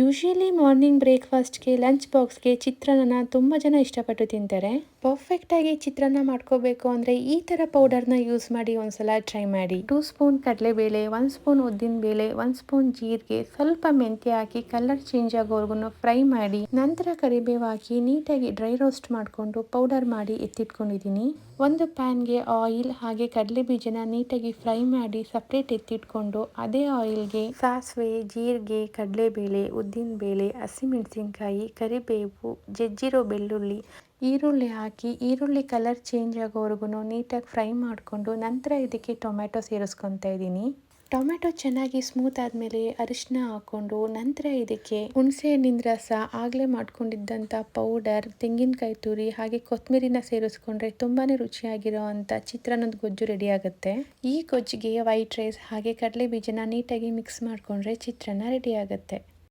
Usually morning ಬ್ರೇಕ್ಫಾಸ್ಟ್ಗೆ lunch ಬಾಕ್ಸ್ಗೆ ಚಿತ್ರಾನ್ನ ತುಂಬ ಜನ ಇಷ್ಟಪಟ್ಟು ತಿಂತಾರೆ. ಪರ್ಫೆಕ್ಟಾಗಿ ಚಿತ್ರಾನ್ನ ಮಾಡ್ಕೋಬೇಕು ಅಂದರೆ ಈ ಥರ ಪೌಡರ್ನ ಯೂಸ್ ಮಾಡಿ ಒಂದ್ಸಲ ಟ್ರೈ ಮಾಡಿ. ಟೂ ಸ್ಪೂನ್ ಕಡಲೆಬೇಳೆ ಒನ್ ಸ್ಪೂನ್ ಉದ್ದಿನ ಬೇಳೆ ಒಂದು ಸ್ಪೂನ್ ಜೀರಿಗೆ, ಸ್ವಲ್ಪ ಮೆಂತ್ಯ ಹಾಕಿ ಕಲರ್ ಚೇಂಜ್ ಆಗೋವರೆಗೂ ಫ್ರೈ ಮಾಡಿ, ನಂತರ ಕರಿಬೇವು ಹಾಕಿ ನೀಟಾಗಿ ಡ್ರೈ ರೋಸ್ಟ್ ಮಾಡಿಕೊಂಡು ಪೌಡರ್ ಮಾಡಿ ಎತ್ತಿಟ್ಕೊಂಡಿದ್ದೀನಿ ಒಂದು ಪ್ಯಾನ್ಗೆ ಆಯಿಲ್ ಹಾಗೆ ಕಡಲೆ ಬೀಜನ ನೀಟಾಗಿ ಫ್ರೈ ಮಾಡಿ ಸಪ್ರೇಟ್ ಎತ್ತಿಟ್ಕೊಂಡು, ಅದೇ ಆಯಿಲ್ಗೆ ಸಾಸಿವೆ, ಜೀರಿಗೆ, ಕಡಲೆಬೇಳೆ ಉದ್ದಿನಬೇಳೆ ಹಸಿಮೆಣಸಿನ್ಕಾಯಿ, ಕರಿಬೇವು, ಜಜ್ಜಿರೋ ಬೆಳ್ಳುಳ್ಳಿ, ಈರುಳ್ಳಿ ಹಾಕಿ, ಈರುಳ್ಳಿ ಕಲರ್ ಚೇಂಜ್ ಆಗೋವರೆಗೂ ನೀಟಾಗಿ ಫ್ರೈ ಮಾಡಿಕೊಂಡು ನಂತರ ಇದಕ್ಕೆ ಟೊಮ್ಯಾಟೊ ಸೇರಿಸ್ಕೊತಾ ಇದ್ದೀನಿ. ಟೊಮೆಟೊ ಚೆನ್ನಾಗಿ ಸ್ಮೂತ್ ಆದಮೇಲೆ ಅರಿಶಿನ ಹಾಕ್ಕೊಂಡು ನಂತರ ಇದಕ್ಕೆ ಹುಣಸೆ ಹಣ್ಣಿನ ರಸ ಆಗಲೇ ಮಾಡ್ಕೊಂಡಿದ್ದಂಥ ಪೌಡರ್ ತೆಂಗಿನಕಾಯಿ ತುರಿ, ಹಾಗೆ ಕೊತ್ತಂಬರಿನ ಸೇರಿಸ್ಕೊಂಡ್ರೆ ತುಂಬಾ ರುಚಿಯಾಗಿರೋ ಅಂಥ ಚಿತ್ರಾನ್ನದ ಗೊಜ್ಜು ರೆಡಿ ಆಗುತ್ತೆ. ಈ ಗೊಜ್ಜಿಗೆ ವೈಟ್ ರೈಸ್ ಹಾಗೆ ಕಡಲೆ ಬೀಜನ ನೀಟಾಗಿ ಮಿಕ್ಸ್ ಮಾಡಿಕೊಂಡ್ರೆ ಚಿತ್ರಾನ್ನ ರೆಡಿ ಆಗುತ್ತೆ.